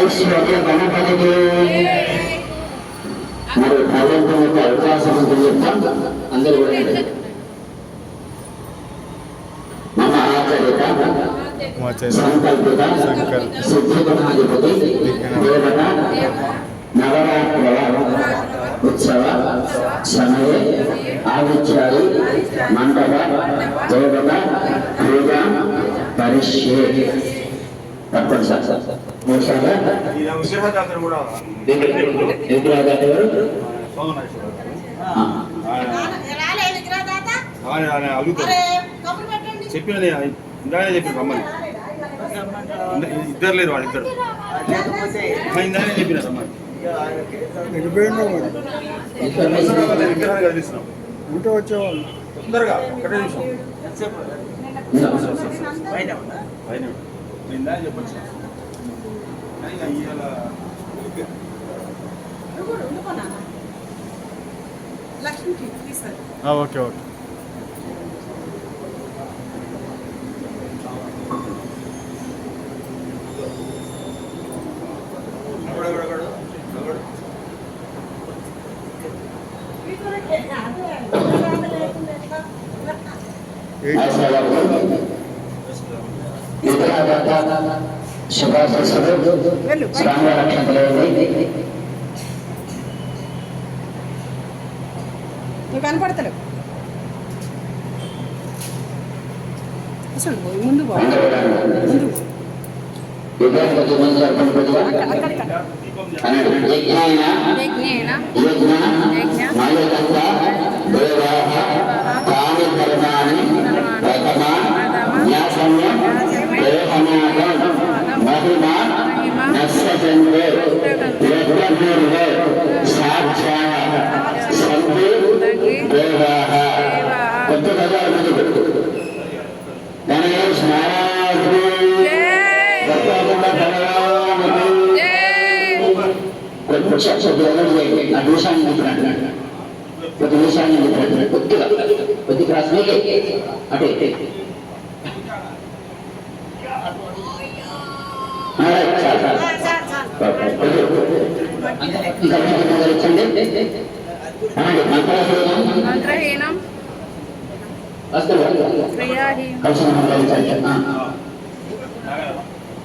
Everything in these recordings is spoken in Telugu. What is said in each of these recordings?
ఐశ్వర్య గణపతికి. మరి భగవంతుని అవకాశం ఉంటుంది చెప్తాం అందరూ కూడా. మమ ఆచరిత సంకల్పిత సిద్ధిగుణాధిపతి దేవత నవరాత్రుల ఉత్సవ సమయే ఆదిత్యాది మండప దేవత పూజ పరిష్యే. కబురు పెట్టండి చెప్పినది ఇందానే చెప్పిన రమ్మని ఇంద- ఇద్దరు లేరు వాళ్ళు ఇద్దరు ఆ, ఇందానే చెప్పిన రమ్మని కదిలిస్తున్నాం ఉంటే వచ్చేవాళ్ళు తొందరగా ఒకటే నిమిషం ఉందా? పైన ఇందానే చెప్పొచ్చు ఓకే ఓకే అగడ. శుభాశిస్సులు స్వామివారి నువ్వు కనపడతలేవు. అసలు మంది berpuasa sebulan gue nah dosa yang berat dosa yang berat berat betul berarti keras nih ada itu Priyahi. Kalau sama orang lain saja. Ah.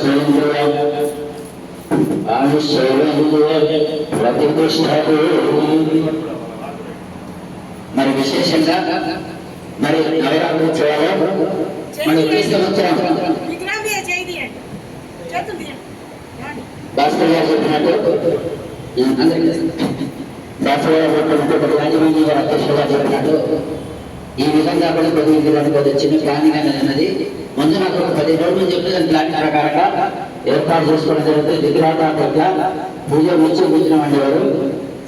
శతాయుర్వర్ధస్వతేంద్రియ ఆయుష్యేంద్రియ ప్రతిష్టతు మరి విశేషంగా మరి నవరాత్రోత్సవాలు మరి క్రీస్తు ఉత్సవం విగ్రహం మీద చేయి తీయండి చేతులు తీయండి రాండి. భాస్కర్ గారు చెప్పినట్టు అందరికీ భాస్కర్ గారు చెప్పినట్టు రాజమండ్రి గారు అధ్యక్షులుగా చెప్పినట్టు ఈ విధంగా కూడా ప్రతినిధులు చిన్న ప్లానింగ్ అనేది ముందు నాకు ఒక పది రోజులు చెప్తే దాని ప్లానింగ్ ప్రకారంగా ఏర్పాటు చేసుకోవడం జరుగుతుంది. దిగ్రాత పట్ల పూజ వచ్చి పూజన వండేవారు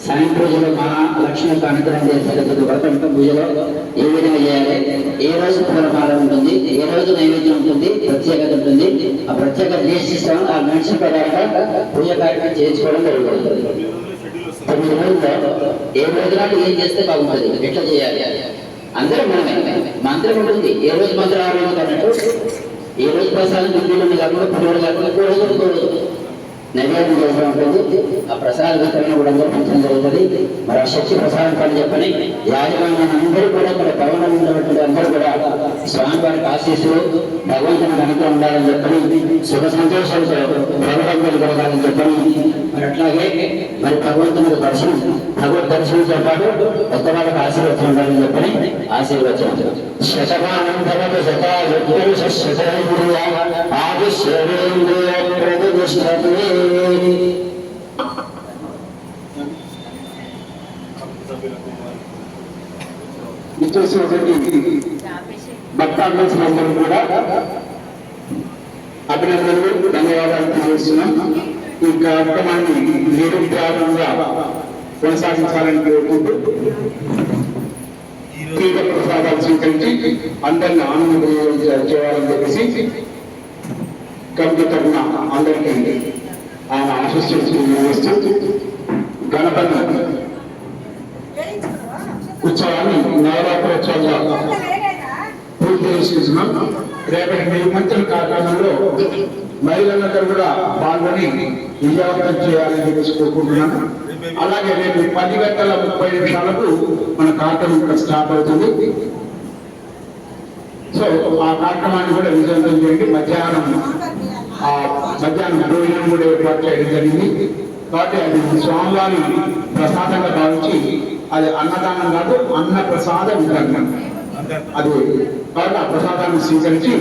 సాయం పూజలో మా లక్ష్మి యొక్క అనుగ్రహం చేసేటప్పుడు వ్రతం పూజలో ఏ విధంగా చేయాలి ఏ రోజు పూలమాల ఉంటుంది ఏ రోజు నైవేద్యం ఉంటుంది ప్రత్యేకత ఉంటుంది. ఆ ప్రత్యేకత చేసిస్తాం ఆ మనిషి ప్రకారంగా పూజ కార్యక్రమం చేయించుకోవడం జరుగుతుంది. తొమ్మిది రోజుల్లో ఏ రోజు ఏం చేస్తే బాగుంటుంది? ఎట్లా చేయాలి? అందరం మనమే. మంత్రం ఉంటుంది. ఏ రోజు మంత్రం ఆ రోజు అన్నట్టు? ఏ రోజు ప్రసాదం దిద్దులు కాకుండా పురోడు కాకుండా ఇంకో కూడదు నైవేద్యం చేస్తూ ఉంటుంది. ఆ ప్రసాద వితరణ కూడా అందరూ పంచడం జరుగుతుంది. మరి ఆ శక్తి ప్రసాదం పని చెప్పని యాజమాన్యం అందరూ కూడా ఇక్కడ పర్వణం ఉన్నటువంటి అందరూ కూడా స్వామివారికి ఆశీస్సులు భగవంతుని కనుక ఉండాలని చెప్పని సుఖ సంతోషాలతో భగవంతుని కలగాలని చెప్పని మరి అట్లాగే మరి భగవంతుని దర్శనం భగవద్ దర్శనంతో పాటు కొత్త వాళ్ళకి ఆశీర్వచనం ఉండాలని చెప్పని ఆశీర్వచనం శతమానం భవతు శతాయుర్పురుష శతేంద్రియ ఆదిశ్వరేంద్రియ ప్రతిష్టతే ఇచ్చేసినటువంటి భక్తాందోళన కూడా అభినందనలు ధన్యవాదాలు తెలియజేస్తున్నాం ఈ కార్యక్రమాన్ని నిరుద్యోగంగా కొనసాగించాలని కోరుకుంటూ తీర్థ ప్రసాదాలు స్వీకరించి అందరిని ఆనందం చేయాలని చెప్పేసి కమిటీ తరఫున అందరికీ ఆయన ఆశిస్తూ గణపతి ఉత్సవాన్ని నవరాత్రి ఉత్సవంగా పూర్తి చేసుకుంటున్నాం రేపటి నిర్మంత్రణ కార్యక్రమంలో మహిళలందరూ కూడా పాల్గొని విజయవంతం చేయాలని చెప్పేసి కోరుకుంటున్నాను. అలాగే రేపు పది గంటల ముప్పై నిమిషాలకు మన కార్యక్రమం ఇక్కడ స్టార్ట్ అవుతుంది. సో ఆ కార్యక్రమాన్ని కూడా విజయవంతం చేయండి. మధ్యాహ్నం ఆ మధ్యాహ్నం భోజనం కూడా ఏర్పాటు చేయడం జరిగింది. కాబట్టి అది స్వామివారి ప్రసాదంగా భావించి అది అన్నదానం కాదు అన్న ప్రసాద వితరణం అది కాబట్టి ఆ ప్రసాదాన్ని స్వీకరించి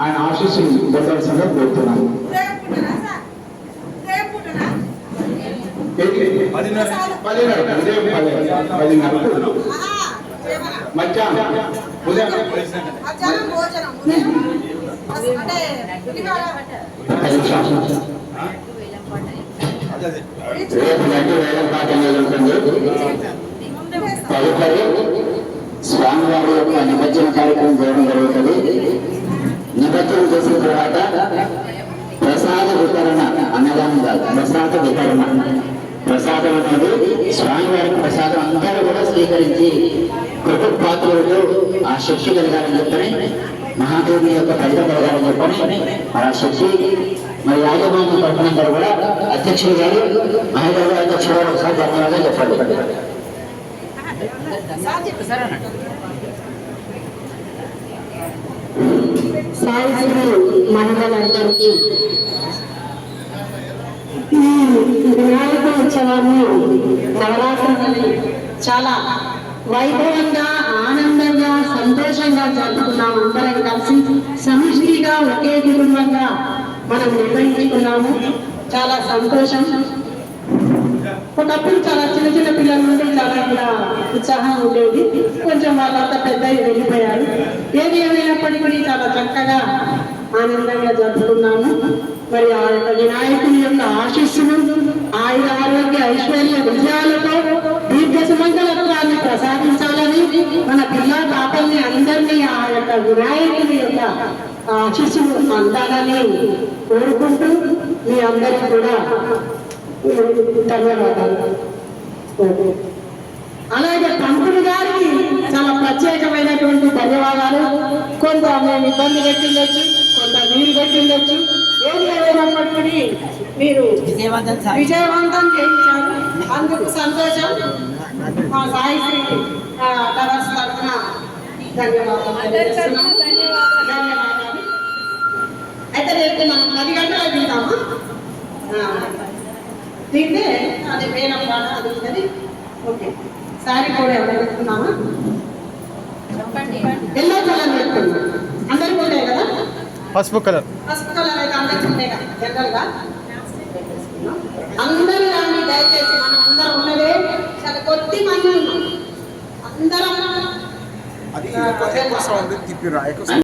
ఆయన ఆశీస్సులు పొందాల్సిందిగా కోరుతున్నాను. మధ్యాహ్నం. ఉదయం మధ్యాహ్నం భోజనం. ఉదయం. అంటే పులిహోర. పది నిమిషాలు. అదే అదే. రేపు గంట వేలం పాఠం జరుగుతుంది తదుపరి స్వామివారి యొక్క నిమజ్జన కార్యక్రమం చేయడం జరుగుతుంది. నిమజ్జనం చేసిన తర్వాత ప్రసాద వితరణ అన్నదానం కాదు ప్రసాద వితరణ. ప్రసాదం అనేది స్వామివారి ప్రసాదం అందరూ కూడా స్వీకరించి కృతపాత్రులు ఆ శక్తి కలగాలని చెప్పని మహాదేవుని యొక్క ఫలితం కలగాలని చెప్పని ఆ శక్తి మరి యాజమాన్య తరఫునందరూ కూడా అధ్యక్షుడు గారు మహిళా అధ్యక్షుడు గారు ఒకసారి ధన్యవాదాలు చెప్పండి సాయిశ్రీ మహిళలందరికీ ఈ వినాయక ఉత్సవాన్ని నవరాత్రులని చాలా వైభవంగా ఆనందంగా సంతోషంగా జరుపుకున్నాం అందరం కలిసి సమిష్టిగా ఒకే కుటుంబంగా మనం నిర్వహించుకున్నాము. చాలా సంతోషం. ఒకప్పుడు చాలా చిన్న చిన్న పిల్లల ఉత్సాహం ఉండేది కొంచెం వాళ్ళంతా పెద్ద వెళ్ళిపోయారు. ఏది ఏమైనప్పటికీ కూడా చాలా చక్కగా ఆనందంగా జరుపుకున్నాము. మరి ఆ యొక్క వినాయకుని యొక్క ఆశీస్సులు ఆయన ఆరోగ్య ఐశ్వర్య విజయాలతో దీర్ఘ సుమంగళత్వాన్ని ప్రసాదించాలని మన పిల్ల పాపల్ని అందరినీ ఆ యొక్క వినాయకుని యొక్క ఆశీస్సులు అందాలని కోరుకుంటూ మీ అందరికీ కూడా ధన్యవాదాలు. కొంత మేము ఇబ్బంది పెట్టిండొచ్చు కొంత మీరు పెట్టిండొచ్చు. ఏది ఏమైనప్పటికీ మీరు విజయవంతం చేయించారు. అందుకు సంతోషం. మా సాయిశ్రీ టవర్స్ తరఫున ధన్యవాదాలు తెలియజేస్తున్నాము. ధన్యవాదాలు. అయితే రేపు మనం పది గంటలకు దిగుతామా తింటే అది వేలం పాట అది ఉన్నది ఓకే. సారీ కూడా ఎవరు పెట్టుకున్నామా ఎల్లో కలర్ కదా పసుపు కలర్. పసుపు కలర్ అందరూ రాని దయచేసి మనం అందరం ఉన్నదే చాలా కొద్ది మంది ఉన్నాం. అందరం. అది